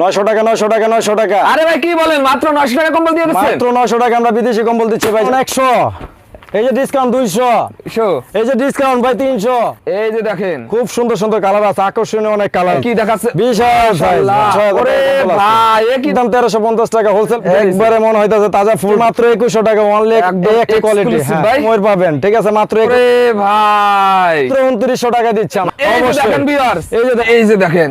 নয়শো টাকা নয়শো টাকা নয়শো টাকা। আরে ভাই কি বলেন? মাত্র 900 টাকা কম্বল দিয়ে দিচ্ছেন? মাত্র নয়শো টাকা আমরা বিদেশি কম্বল দিচ্ছি ভাই। একশো। এই যে ডিসকাউন্ট দুইশো। এই যে ডিসকাউন্ট ভাই তিনশো। এই যে দেখেন। খুব সুন্দর সুন্দর কালার আছে আকর্ষণীয় অনেক কালার কি দেখাচ্ছে। বিশাল। ভাই কি দাম তেরোশো পঞ্চাশ টাকা হোলসেল একবারে মনে হইতেছে তাজা ফুল মাত্র একুশশো টাকা একদম একটা কোয়ালিটি ভাই। ময়ূর পাবেন ঠিক আছে মাত্র ওরে ভাই। টাকা দিচ্ছি এই যে অবশ্যই। দেখেন। এই যে দেখেন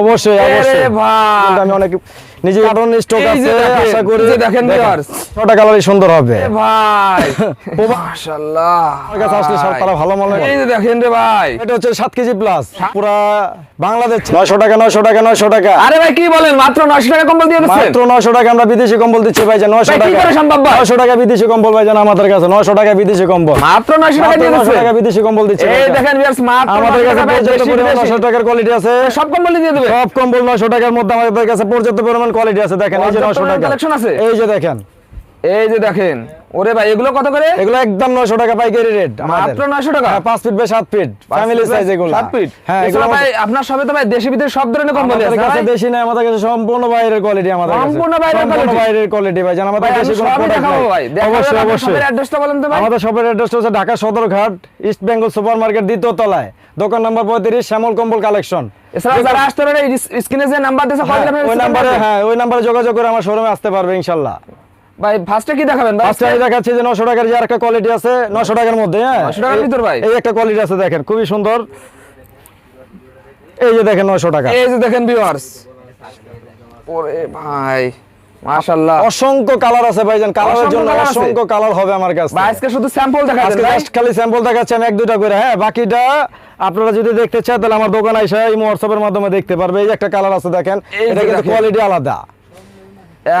অবশ্যই অবশ্যই। ভাই। আমি অনেক নিজে কার্টন স্টক আছে আশা করি যে দেখেন। ছটা কালারই সুন্দর হবে। এ ভাই। মাশাআল্লাহ। আমার কাছে আসলে সব তারা ভালো মনে এই যে দেখেন রে ভাই। এটা হচ্ছে সাত কেজি প্লাস পুরা বাংলাদেশ নয়শো টাকা নয়শো টাকা নয়শো টাকা। আরে ভাই কি বলেন? মাত্র 900 টাকা কম্বল দিয়ে দিচ্ছেন? মাত্র নয়শো টাকা আমরা বিদেশি কম্বল দিচ্ছি ভাই যে নয়শো ভাই, কি টাকা। করে সম্ভব ভাই? নয়শো টাকা বিদেশি কম্বল ভাই জান আমাদের কাছে নয়শো টাকা বিদেশি কম্বল। মাত্র 900 টাকা দিয়ে 900 দিচ্ছেন? টাকা বিদেশি কম্বল দিচ্ছি এই দেখেন ভিউয়ার্স মাত্র আমাদের কাছে টাকা পর্যাপ্ত পরিমাণ বেশি। নয়শো টাকার কোয়ালিটি আছে। সব কম্বল দিয়ে দেবে। সব কম্বল নয়শো টাকার মধ্যে আমাদের কাছে পর্যাপ্ত পরিমাণ কোয়ালিটি আছে দেখেন এই যে পর্যাপ্ত নয়শো পরিমাণ টাকা। collection আছে? এই যে দেখেন। এই যে দেখেন ওরে ভাই এগুলো কত করে? এগুলো একদম নয়শো টাকা পাইকারি রেট মাত্র 900 টাকা? হ্যাঁ, পাঁচ ফিট বাই সাত ফিট ফ্যামিলি সাইজ এগুলো। সাত ফিট হ্যাঁ এগুলো ভাই আপনার সবে তো ভাই দেশি বিদেশি সব ধরনের কম্বল আমাদের আছে কাছে ভাই? বেশি নাই আমাদের কাছে সম্পূর্ণ বাইরের কোয়ালিটি আমাদের কাছে। সম্পূর্ণ বাইরের সম্পূর্ণ বাইরের কোয়ালিটি ভাই জান আমাদের কাছে কোনো সবই দেখাবো ভাই। অবশ্যই অবশ্যই। শপের অ্যাড্রেসটা বলেন তো ভাই। আমাদের শপের অ্যাড্রেসটা হচ্ছে Dhaka Sadarghat east Bengal super market দ্বিতীয় তলায়। দোকান নাম্বার পঁয়ত্রিশ শ্যামল কম্বল কালেকশন এছাড়া যারা আসতে পারে স্ক্রিনে যে নাম্বার দিয়েছে কল ওই নাম্বারে হ্যাঁ ওই নাম্বারে যোগাযোগ করে আমার শোরুমে আসতে পারবে ইনশাল্লাহ। ভাই ফার্স্টে কি দেখাবেন দেখাচ্ছি যে টাকার যে একটা কোয়ালিটি আছে টাকার মধ্যে হ্যাঁ? 900 টাকার ভিতর ভাই? এই একটা কোয়ালিটি আছে দেখেন খুবই সুন্দর। এই যে দেখেন নশো টাকা। এই যে দেখেন ভিউয়ার্স ওরে ভাই। মাশাআল্লাহ। অসংখ্য কালার আছে ভাইজান কালারের জন্য অসংখ্য কালার হবে আমার কাছে। ভাই আজকে শুধু স্যাম্পল দেখা আজকে জাস্ট খালি স্যাম্পল দেখাচ্ছি আমি এক দুটা করে। হ্যাঁ বাকিটা আপনারা যদি দেখতে চান তাহলে আমার দোকানে এসে এই হোয়াটসঅ্যাপের মাধ্যমে দেখতে পারবে। এই একটা কালার আছে দেখেন এটা কিন্তু কোয়ালিটি আলাদা।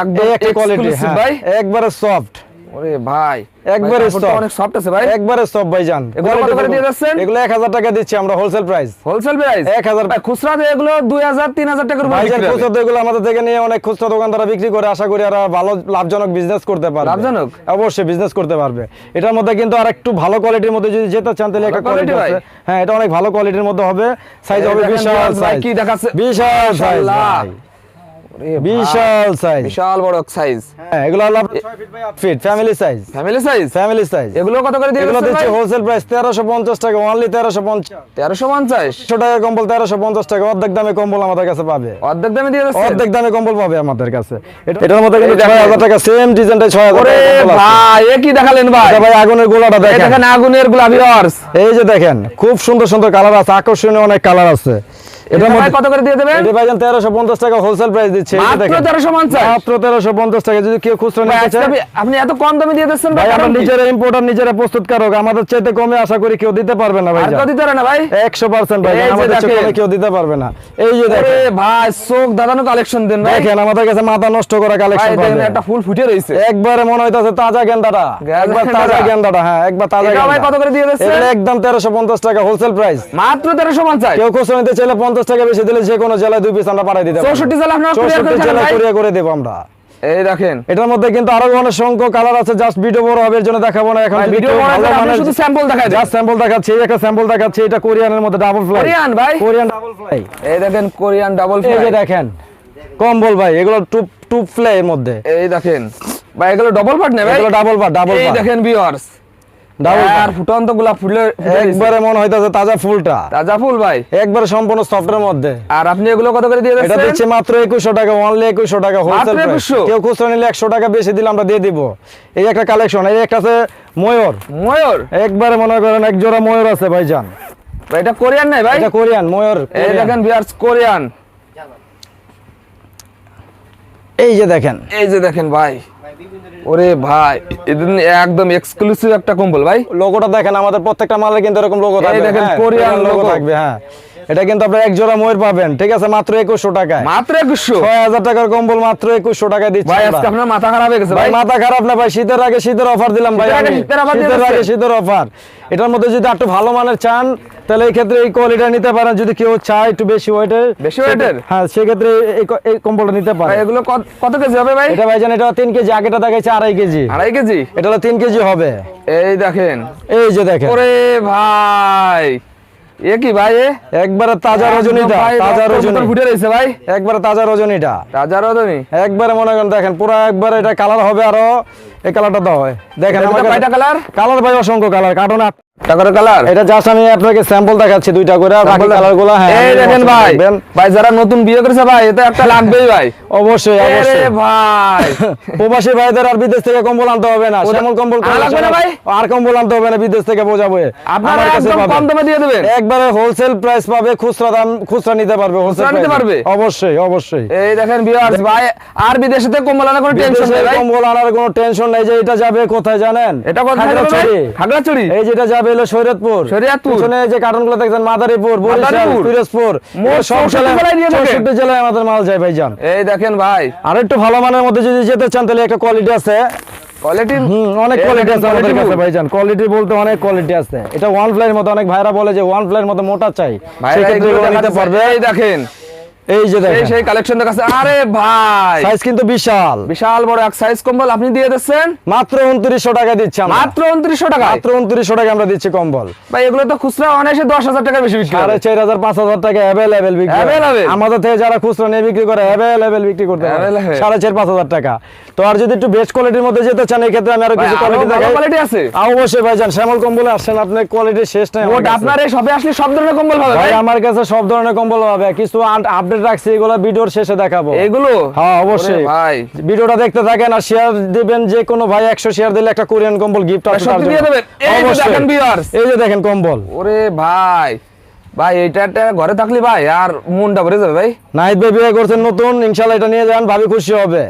একদম একটা কোয়ালিটি হ্যাঁ ভাই। একবারে সফট ওরে ভাই একবারে ভাই, soft। অনেক সফট আছে ভাই। একবারে সফট ভাইজান। এগুলো কত করে দিয়ে যাচ্ছেন? এগুলো 1000 টাকা দিচ্ছি আমরা হোলসেল প্রাইস হোলসেল প্রাইস 1000 ভাই খুচরাতে এগুলো 2000 3000 টাকার ভাইজান খুচরা তো এগুলো আমাদের থেকে নিয়ে অনেক খুচরা দোকানদাররা বিক্রি করে আশা করি আর ভালো লাভজনক বিজনেস করতে পারবে। লাভজনক? অবশ্যই বিজনেস করতে পারবে। এটার মধ্যে কিন্তু আর একটু ভালো কোয়ালিটির মধ্যে যদি যেতে চান তাহলে একটা কোয়ালিটি আছে। হ্যাঁ এটা অনেক ভালো কোয়ালিটির মধ্যে হবে। সাইজ হবে বিশাল সাইজ কি দেখাচ্ছে? বিশাল সাইজ ভাই, বিশাল সাইজ বিশাল বড় সাইজ হ্যাঁ এগুলো হলো 6 feet by 8 feet family size family size family size এগুলো কত করে দিয়ে এগুলো দিচ্ছি হোলসেল প্রাইস 1350 টাকা অনলি 1350 1350 একশো টাকা কম্বল তেরোশো পঞ্চাশ টাকা অর্ধেক দামে কম্বল আমাদের কাছে পাবে। অর্ধেক দামে দিয়ে অর্ধেক দামে কম্বল পাবে আমাদের কাছে। এটার মধ্যে কিন্তু টাকা সেম ডিজাইনটা ছয় হাজার ওরে ভাই এ কি দেখালেন ভাই? ভাই আগুনের গোলাটা দেখেন। দেখেন আগুনেরগুলা ভিউয়ার্স এই যে দেখেন খুব সুন্দর সুন্দর কালার আছে আকর্ষণীয় অনেক কালার আছে। এটা ভাই কত করে দিয়ে দেবেন? এটা ভাইজান তেরোশো টাকা হোলসেল প্রাইস দিচ্ছে। এই যে মাত্র 1350 মাত্র তেরোশো পঞ্চাশ টাকা। যদি কেউ খুচরা নিতে চায় আপনি- আপনি এত কম দামে দিয়ে দিচ্ছেন ভাই ভাই আমরা নিজেরা ইম্পোর্টার নিজেরা প্রস্তুতকারক। আমাদের চাইতে কমে আশা করি কেউ দিতে পারবে না ভাই আর কেউ দিতে না ভাই? একশো পার্সেন্ট ভাই আমাদের চেয়ে কমে কেউ দিতে পারবে না। এই যে দেখেন। ভাই চোখ দাদানো কালেকশন দেন ভাই। দেখেন আমাদের কাছে মাথা নষ্ট করা ভাই দেখেন একটা ফুল ফুটে রয়েছে একবারে মনে হইতাছে তাজা গেন্দাটা। একবার তাজা গেন্দাটা হ্যাঁ একবার তাজা ভাই কত করে দিয়ে দিচ্ছেন? একদম তেরোশো পঞ্চাশ টাকা হোলসেল প্রাইস মাত্র তেরোশো পঞ্চাশ। কেউ খুচরা নিতে চাইলে পঞ্চাশ টাকা বেশি দিলে যে কোনো জেলায় দুই পিস আমরা পাঠাই দিতে। 64 জেলা চৌষট্টি থাকেন জেলায় করে দেবো আমরা। এই দেখেন। এটার মধ্যে কিন্তু আরও অনেক কালার আছে জাস্ট ভিডিও বড় হবে এর জন্য দেখাবো না। এখন ভিডিও বড় করে শুধু স্যাম্পল দেখাই জাস্ট স্যাম্পল দেখাচ্ছি এই একটা স্যাম্পল দেখাচ্ছি এটা কোরিয়ানের মধ্যে ডাবল ফ্লাই কোরিয়ান ভাই। কোরিয়ান ডাবল ফ্লাই এই দেখেন কোরিয়ান ডাবল ফ্লাই এই দেখেন কম্বল ভাই এগুলো টু টু ফ্লাই এর মধ্যে। এই দেখেন। ভাই এগুলো ডাবল পার্ট নেই ভাই? এগুলো ডাবল পার ডাবল এই দেখেন ভিউয়ার্স আর ফুটন্তগুলা ফুলে একবারে মনে হইতাছে তাজা ফুলটা। তাজা ফুল ভাই। একবারে সম্পূর্ণ সফটের মধ্যে। আর আপনি এগুলো কত করে দিয়ে এটা দিচ্ছে মাত্র একুশশো টাকা অনলি একুশশো টাকা হোলসেল কেউ খুচরা নিলে একশো টাকা বেশি দিলে আমরা দিয়ে দিব। এই একটা কালেকশন এই একটা আছে ময়ূর। ময়ূর? একবারে মনে করেন এক জোড়া ময়ূর আছে ভাইজান। ভাই এটা কোরিয়ান নাই ভাই? এটা কোরিয়ান ময়ূর এই। দেখেন ভিউয়ার্স কোরিয়ান। এই যে দেখেন। এই যে দেখেন ভাই। ওরে ভাই এদিন একদম এক্সক্লুসিভ একটা কম্বল ভাই। লোগোটা দেখেন আমাদের প্রত্যেকটা মালে কিন্তু এরকম লোগো থাকবে। দেখেন, হ্যাঁ, কোরিয়ান লোগো থাকবে হ্যাঁ। এটা কিন্তু আপনার এক জোড়া ময়ূর পাবেন ঠিক আছে? মাত্র একুশশো টাকায়। মাত্র একুশশো? ছয় হাজার টাকার কম্বল মাত্র একুশশো টাকায় দিচ্ছি ভাই আজকে আপনার মাথা খারাপ হয়ে গেছে ভাই ভাই। মাথা খারাপ না ভাই শীতের আগে শীতের অফার দিলাম ভাই শীতের আগে শীতের অফার এটার মধ্যে যদি একটু ভালো মানের চান তাহলে এই ক্ষেত্রে এই কোয়ালিটি নিতে পারেন যদি কেউ চায় একটু বেশি ওয়েটের বেশি এর? হ্যাঁ সেক্ষেত্রে এই কম্বলটা নিতে পারে এগুলো কত- কেজি হবে ভাই? এটা ভাইজান এটা তিন কেজি আগেটা দেখাইছে আড়াই কেজি। আড়াই কেজি? এটা হলো তিন কেজি হবে। এই দেখেন। এই যে দেখেন। ওরে ভাই। এ কি ভাই একবারে তাজা রজনীটা তাজা রজনী। ফুটে রয়েছে ভাই। একবারে তাজা রজনীটা। রাজা রজনী? একবারে মনে করেন দেখেন পুরো একবারে এটা কালার হবে আরও এই কালারটা দাও হয় দেখেন কয়টা কালার কালার ভাই অসংখ্য কালার কার্টন কালার এটা জাস্ট আমি আপনাকে স্যাম্পল দেখাচ্ছি দুইটা করে বাকি হ্যাঁ এই দেখেন ভাই। ভাই যারা নতুন বিয়ে করেছে ভাই এটা একটা লাগবেই ভাই। অবশ্যই অবশ্যই। ভাই। প্রবাসী ভাইদের আর বিদেশ থেকে কম্বল আনতে হবে না। শ্যামল কম্বল আর লাগবে না ভাই? আর কম্বল আনতে হবে না বিদেশ থেকে বোঝাবো আপনারা একদম কম দামে দিয়ে দেবেন? একবারে হোলসেল প্রাইস পাবে খুচরা দাম খুচরা নিতে পারবে হোলসেল নিতে পারবে? অবশ্যই অবশ্যই। এই দেখেন ভিউয়ার্স ভাই আর বিদেশে তো কম্বল আনার কোনো টেনশন নেই ভাই। কম্বল আনার কোনো টেনশন নেই যে এটা যাবে কোথায় জানেন? এটা কোথায় যাবে খাগড়াছড়ি। খাগড়াছড়ি? এই যেটা যাবে হলো শরীয়তপুর শরীয়তপুর। পিছনে যে কার্টনগুলো মাদারীপুর বরিশাল পিরোজপুর। মোট সব জেলায় আমাদের মাল যায় ভাইজান। এই দেখেন ভাই। আর একটু ভালো মানের মধ্যে যদি যেতে চান তাহলে একটা কোয়ালিটি আছে। কোয়ালিটি অনেক কোয়ালিটি আছে আমাদের কাছে ভাইজান। কোয়ালিটি বলতে অনেক কোয়ালিটি আছে। এটা ওয়ান ফ্লাইয়ের মতো অনেক ভাইরা বলে যে ওয়ান ফ্লাইয়ের মতো মোটা চাই। ভাই সেক্ষেত্রে নিতে পারবে। এই দেখেন এই যে দেখেন। সেই কালেকশন দেখাচ্ছে। আরে ভাই! সাইজ কিন্তু বিশাল। বিশাল বড় এক সাইজ কম্বল আপনি দিয়ে দিচ্ছেন? মাত্র উনত্রিশশো টাকা দিচ্ছি আমরা। মাত্র উনত্রিশশো টাকা মাত্র উনত্রিশশো টাকা আমরা দিচ্ছি কম্বল। ভাই এগুলো তো খুচরা টাকা বেশি বিক্রি টাকা বিক্রি। আমাদের থেকে যারা খুচরা নিয়ে বিক্রি করে বিক্রি করতে পারে। টাকা। তো আর যদি একটু বেস্ট কোয়ালিটির মধ্যে যেতে চান এই ক্ষেত্রে আমি আরও কিছু কোয়ালিটি দেখাই। আছে? অবশ্যই ভাইজান শ্যামল কম্বলে আসছেন আপনি কোয়ালিটি শেষ নেই আপনার এই আসলে সব ধরনের কম্বল ভাই আমার কাছে সব ধরনের কম্বল পাবে। কিছু আপডেট রাখছি এগুলো ভিডিওর শেষে দেখাবো। এগুলো? হ্যাঁ অবশ্যই। ভাই। ভিডিওটা দেখতে থাকেন আর শেয়ার দিবেন যে কোনো ভাই একশো শেয়ার দিলে একটা কোরিয়ান কম্বল গিফট আছে তার জন্য। দিয়ে দেবেন? এই যে দেখেন ভিউয়ার্স এই যে দেখেন কম্বল। ওরে ভাই। ভাই এটা একটা ঘরে থাকলে ভাই আর মনটা ভরে যাবে ভাই। নাইট ভাই বিয়ে করছেন নতুন ইনশাআল্লাহ এটা নিয়ে যান ভাবি খুশি হবে।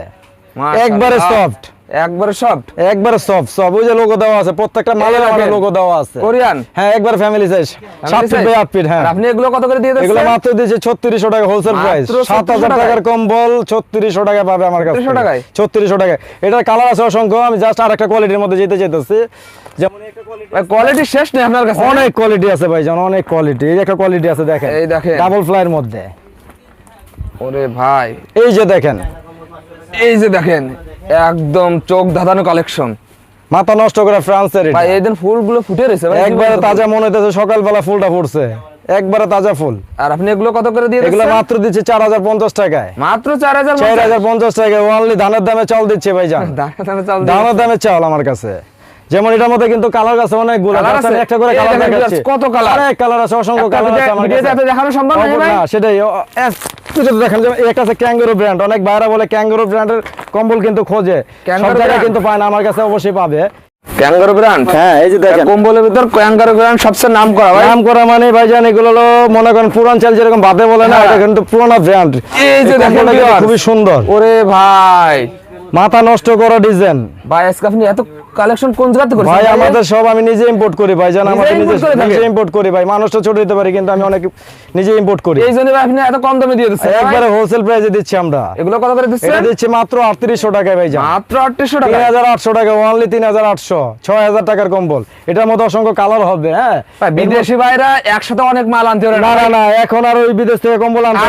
একবারে সফট একবারে সফট একবারে সফট সব ওই যে লোগো দেওয়া আছে প্রত্যেকটা মালের লোগো দেওয়া আছে। কোরিয়ান? হ্যাঁ একবার ফ্যামিলি সাইজ সাত ফিট বাই আট ফিট হ্যাঁ। আপনি এগুলো কত করে দিয়ে এগুলো মাত্র দিয়েছে ছত্রিশশো টাকা হোলসেল প্রাইস সাত 3600 হাজার টাকার কম্বল ছত্রিশশো টাকা পাবে আমার কাছে 3600 টাকায়? ছত্রিশশো টাকা এটার কালার আছে অসংখ্য আমি জাস্ট আর একটা কোয়ালিটির মধ্যে যেতে চাইতেছি। যেমন একটা ভাই কোয়ালিটি শেষ নেই আপনার কাছে অনেক কোয়ালিটি আছে ভাই জান অনেক কোয়ালিটি এই একটা কোয়ালিটি আছে দেখেন। এই দেখেন। ডাবল ফ্লাইয়ের মধ্যে। ওরে ভাই। এই যে দেখেন এই যে দেখেন একদম চোখ ধাঁধানো কালেকশন মাথা নষ্ট করে ফ্রান্সের। ভাই এই দিন ফুলগুলো ফুটে রয়েছে ভাই একবারে তাজা মনে হইতেছে সকালবেলা ফুলটা ফুটছে। একবারে তাজা ফুল। আর আপনি এগুলো কত করে দিয়ে এগুলো মাত্র দিচ্ছে চার হাজার পঞ্চাশ টাকায়। মাত্র চার হাজার চার হাজার পঞ্চাশ টাকায় অনলি ধানের দামে চাল দিচ্ছে ভাই জান ধানের দামে চাল আমার কাছে। যেমন এটার মধ্যে কিন্তু কালার আছে অনেকগুলো? একটা করে কালার দেখেন কত কালার? অনেক কালার আছে অসংখ্য কালার আছে আমার কাছে। দেখানো সম্ভব? না, সেটাই। এস, কিছু দেখেন যে একটা আছে ক্যাঙ্গারু ব্র্যান্ড অনেক বাইরা বলে ক্যাঙ্গারু ব্র্যান্ডের কম্বল কিন্তু খোঁজে। সব জায়গায় কিন্তু পায় না আমার কাছে অবশ্যই পাবে। Kangaroo brand? হ্যাঁ এই যে দেখেন। কম্বলের ভিতর ক্যাঙ্গারো ব্র্যান্ড সবচেয়ে নাম করা ভাই। নাম করা মানে ভাইজান এগুলো হলো মনে করেন পুরাঞ্চল যেরকম ভাতে বলে না হ্যাঁ। এটা কিন্তু পুরোনো ব্র্যান্ড। এই যে দেখেন। খুবই সুন্দর। ওরে ভাই। মাথা নষ্ট করা ডিজাইন। ভাই আজকে আপনি এত কালেকশন কোন জায়গাতে করছেন? ভাই আমাদের সব আমি নিজে ইম্পোর্ট করি ভাই জান আমাদের নিজে? নিজে ইম্পোর্ট করি ভাই মানুষটা ছোট হতে পারে কিন্তু আমি অনেক নিজে ইম্পোর্ট করি। এই জন্য ভাই আপনি এত কম দামে দিয়ে দিচ্ছেন? একবারে হোলসেল প্রাইসে দিচ্ছি আমরা। এগুলো কত করে দিচ্ছেন? এটা দিচ্ছি মাত্র আটত্রিশশো টাকায় ভাই জান। মাত্র আটত্রিশশো তিন টাকা হাজার আটশো টাকা অনলি তিন হাজার আটশো। ছয় হাজার টাকার কম্বল। এটার মধ্যে অসংখ্য কালার হবে হ্যাঁ? ভাই বিদেশি ভাইরা একসাথে অনেক মাল আনতে পারে। না না না এখন আর ওই বিদেশ থেকে কম্বল আনতে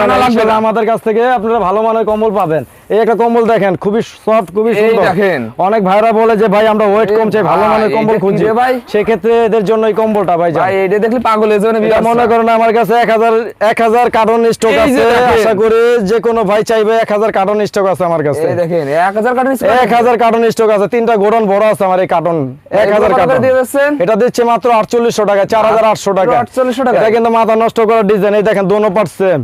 না। আমাদের কাছ থেকে আপনারা ভালো মানের কম্বল পাবেন। এই একটা কম্বল দেখেন খুবই সফট খুবই সুন্দর। দেখেন। অনেক ভাইরা বলে যে ভাই আমরা ওয়েট এই কম চাই ভালো মানের কম্বল ভাই? সেক্ষেত্রে এদের জন্য এই কম্বলটা ভাই ভাই এইটা দেখলে পাগল হয়ে এটা মনে করেন আমার কাছে এক হাজার এক হাজার কার্টন স্টক আছে। আশা করি যে কোনো ভাই চাইবে এক হাজার কার্টন স্টক আছে আমার কাছে। এই দেখেন এক হাজার কার্টন এক হাজার কার্টন স্টক আছে। তিনটা গোডন বড় আছে আমার এই কার্টন এক হাজার কত করে কার্টন দিয়ে দিচ্ছেন? এটা দিচ্ছে মাত্র আটচল্লিশশো টাকা চার হাজার আটশো টাকা। 4800 টাকা। এটা কিন্তু মাথা নষ্ট করার ডিজাইন এই দেখেন দোনো পার্ট সেম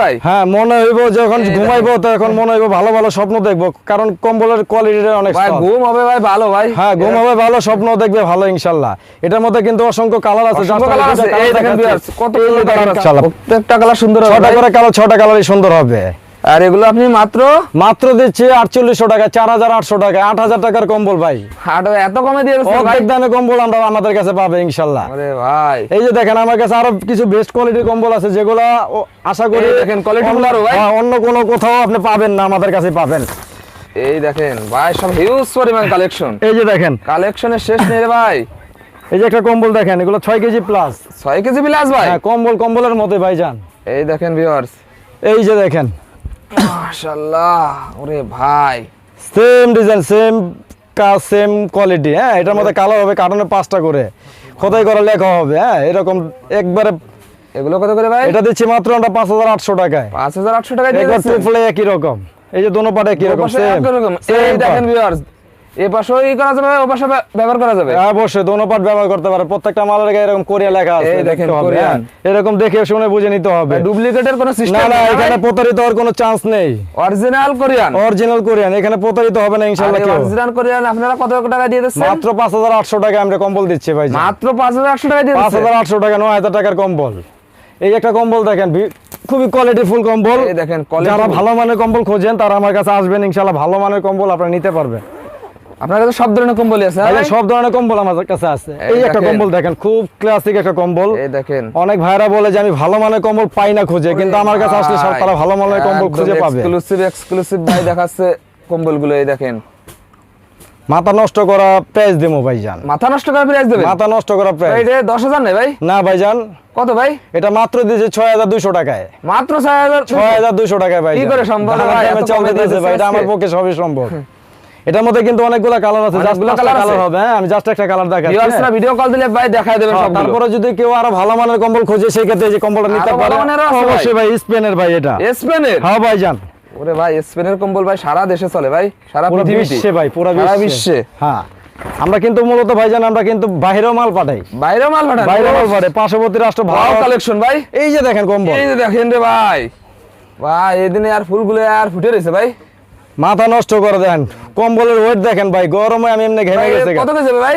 ভাই? হ্যাঁ মনে হইব যখন ঘুমাইবো তখন মনে হইব ভালো ভালো স্বপ্ন দেখব। কারণ কম্বলের কোয়ালিটিটা অনেক ভাই ঘুম হবে ভাই ভালো ভাই। হ্যাঁ ঘুম হবে ভালো স্বপ্ন দেখবে ভালো ইনশাল্লাহ। এটার মধ্যে কিন্তু অসংখ্য কালার আছে এই দেখেন কত। প্রত্যেকটা কালার সুন্দর হবে ছটা করে কালার ছটা কালারই সুন্দর হবে। আর এগুলো আপনি মাত্র? মাত্র দিচ্ছি আটচল্লিশশো টাকা চার হাজার আটশো টাকা আট হাজার টাকার কম্বল ভাই। এত কমে দিয়ে ভাই? দামে কম্বল আমরা আমাদের কাছে পাবে ইনশাল্লাহ। ভাই। এই যে দেখেন আমার কাছে আরও কিছু বেস্ট কোয়ালিটির কম্বল আছে যেগুলো আশা করি দেখেন, আরও ভাই। হ্যাঁ, অন্য কোনো কোথাও আপনি পাবেন না আমাদের কাছে পাবেন। এই দেখেন ভাই সব হিউজ পরিমাণ কালেকশন এই যে দেখেন। কালেকশনের শেষ নেই ভাই। এই যে একটা কম্বল দেখেন এগুলো ছয় কেজি প্লাস ছয় কেজি প্লাস ভাই? হ্যাঁ কম্বল কম্বলের মধ্যে ভাইজান। এই দেখেন ভিউয়ার্স এই যে দেখেন। মাশাআল্লাহ ওরে ভাই। Same design same same quality হ্যাঁ? এটার মধ্যে কালার হবে কার্টনে পাঁচটা করে। খোদাই করা লেখা হবে হ্যাঁ? এরকম একবারে এগুলো কত করে ভাই? এটা দিচ্ছি মাত্র আমরা পাঁচ হাজার আটশো টাকায়। পাঁচ হাজার আটশো টাকায় একই রকম। এই যে দোনো পাটে একই রকম সেম দেখেন ভিউয়ার্স এ পাশেও ই করা যাবে ও পাশে ব্যবহার করা যাবে। হ্যাঁ, অবশ্যই দোনো পাট ব্যবহার করতে পারে। প্রত্যেকটা মালের গায়ে এরকম কোরিয়া লেখা আছে দেখেন, কোরিয়ান। হ্যাঁ। এরকম দেখে শুনে বুঝে নিতে হবে। ডুপ্লিকেটের কোনো সিস্টেম না এখানে প্রতারিত হওয়ার কোনো চান্স নেই। অরিজিনাল কোরিয়ান অরিজিনাল কোরিয়ান এখানে প্রতারিত হবে না ইনশাল্লাহ কেউ। অরিজিনাল কোরিয়ান আপনারা কত টাকা দিয়ে দিচ্ছেন? মাত্র পাঁচ হাজার আটশো টাকা আমরা কম্বল দিচ্ছি ভাই মাত্র টাকা দিয়ে টাকা টাকার কম্বল। এই একটা কম্বল দেখেন খুবই কোয়ালিটি ফুল কম্বল দেখেন, যারা ভালো মানের কম্বল খোঁজেন তারা আমার কাছে আসবেন ইনশাল্লাহ ভালো মানের কম্বল আপনারা নিতে পারবেন। আপনার কাছে সব ধরনের কম্বলই আছে ভাই? সব ধরনের কম্বল আমাদের কাছে আছে। এই একটা কম্বল দেখেন খুব ক্লাসিক একটা কম্বল। এই দেখেন। অনেক ভাইরা বলে যে আমি ভালো মানের কম্বল পাই না খুঁজে কিন্তু আমার কাছে আসলে সব তারা ভালো মানের কম্বল খুঁজে পাবে। এক্সক্লুসিভ এক্সক্লুসিভ ভাই দেখাচ্ছে কম্বলগুলো এই দেখেন। মাথা নষ্ট করা প্রাইস দেবো ভাইজান। মাথা নষ্ট করে প্রাইস দেবেন? মাথা নষ্ট করা প্রাইস এটা দশ হাজার নেই ভাই? না ভাইজান। কত ভাই? এটা মাত্র দিয়েছে ছয় হাজার দুশো টাকায়। মাত্র ছয় হাজার ছয় হাজার দুশো টাকায় ভাই কি করে সম্ভব? ভাই? এত কমে দিয়েছে ভাই এটা আমার পক্ষে সবই সম্ভব। এটার মধ্যে কিন্তু অনেকগুলো কালার আছে জাস্ট অনেকগুলো কালার হবে হ্যাঁ আমি জাস্ট একটা কালার দেখাচ্ছি ভিউয়ার্সরা। ভিডিও কল দিলে ভাই দেখায় দেবেন হ্যাঁ, সবগুলো। তারপরে যদি কেউ আরও ভালো মানের কম্বল খোঁজে সেই ক্ষেত্রে এই যে কম্বলটা নিতে পারে। ভাই? অবশ্যই ভাই স্পেনের ভাই এটা। স্পেনের? হ্যাঁ ভাইজান ওরে ভাই স্পেনের কম্বল ভাই সারা দেশে চলে ভাই সারা পৃথিবীতে। বিশ্বে ভাই পুরো বিশ্বে। হ্যাঁ। আমরা কিন্তু মূলত ভাইজান আমরা কিন্তু বাইরেও মাল পাঠাই। বাইরে মাল পাঠাই বাইরে মাল পাঠাই পার্শ্ববর্তী রাষ্ট্র ভালো কালেকশন ভাই। এই যে দেখেন কম্বল। এই যে দেখেন রে ভাই। ভাই এদিনে আর ফুলগুলো আর ফুটে রয়েছে ভাই। মাথা নষ্ট করে দেন। কম্বলের ওয়েট দেখেন ভাই গরমে আমি এমনি ঘেমে ভাই, গেছে কত কেজি ভাই?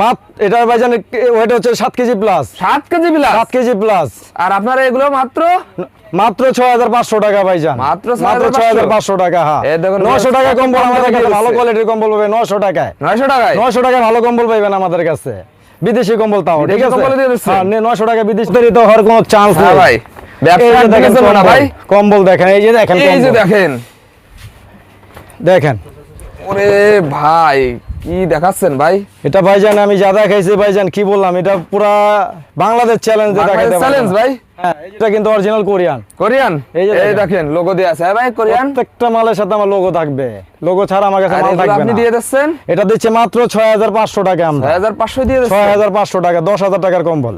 মাত এটা ভাইজান ওয়েট হচ্ছে সাত কেজি প্লাস সাত কেজি বিলাস সাত কেজি প্লাস আর আপনারা এগুলো মাত্র? মাত্র ছয় হাজার পাঁচশো টাকা ভাইজান মাত্র মাত্র 6,500 ছয় হাজার পাঁচশো টাকা হ্যাঁ। এই দেখুন নশো টাকা কম্বল আমাদের কাছে ভালো কোয়ালিটির কম্বল পাবে নশো টাকায়। নয়শো টাকায়? নশো টাকায় ভালো কম্বল পাইবেন আমাদের কাছে। বিদেশি কম্বল তাও ঠিক আছে? কম্বলও দিয়ে দিচ্ছে? হ্যাঁ নশো টাকা বিদেশি তৈরিতে হওয়ার কোনো চান্স হ্যাঁ নেই। ভাই। ব্যবসা দেখেন না কম্বল। ভাই কম্বল দেখেন এই যে দেখেন এই যে দেখেন। দেখেন। ওরে ভাই কি দেখাচ্ছেন ভাই? এটা ভাইজান আমি যা দেখাইছি ভাইজান কি বললাম এটা পুরা বাংলাদেশ চ্যালেঞ্জ দেখাইতে চ্যালেঞ্জ ভাই? হ্যাঁ এটা কিন্তু অরিজিনাল কোরিয়ান কোরিয়ান এই যে দেখেন। লোগো দিয়ে আছে হ্যাঁ ভাই কোরিয়ান প্রত্যেকটা মালের সাথে আমার লোগো থাকবে। লোগো ছাড়া আমার কাছে মাল থাকবে আপনি দিয়ে দিচ্ছেন? এটা দিচ্ছে মাত্র ছয় হাজার পাঁচশো টাকা আমরা। ছয় হাজার পাঁচশো দিয়ে ছয় দিচ্ছেন হাজার পাঁচশো টাকা দশ হাজার টাকার কম্বল।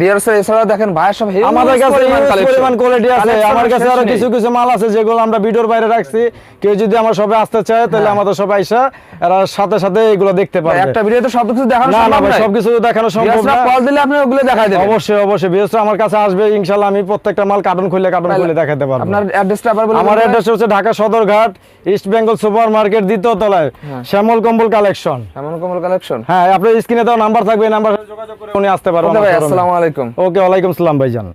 বিয়ার স্যার এছাড়া দেখেন ভাইয়ের সব আমাদের কাছে পরিমাণ huge collection। পরিমাণ কোয়ালিটি আছে। আমার কাছে আরও কিছু কিছু মাল আছে যেগুলো আমরা ভিডিওর বাইরে রাখছি। কেউ যদি আমার সবে আসতে চায় তাহলে আমাদের সবাই আইসা এরা সাথে সাথে এগুলো দেখতে পারবে। একটা ভিডিওতে সব কিছু দেখানো না না সম্ভব ভাই দেখানো সম্ভব না। কল দিলে আপনি ওগুলো দেখাই দেবেন। অবশ্যই অবশ্যই। বিএস আমার কাছে আসবে ইনশাআল্লাহ আমি প্রত্যেকটা মাল কার্টুন খুলে কার্টুন খুলে দেখাতে পারব। আপনার অ্যাড্রেসটা আবার বলুন আমার অ্যাড্রেস হচ্ছে Dhaka Sadarghat east Bengal super market দ্বিতীয় তলায় শ্যামল কম্বল কালেকশন এমন কমল কালেকশন হ্যাঁ আপনার স্ক্রিনে দেওয়া নাম্বার থাকবে এই নাম্বার যোগাযোগ করে উনি আসতে পারবেন ভাই আসসালামু আলাইকুম। ওকে ওয়ালাইকুম সালাম ভাইজান।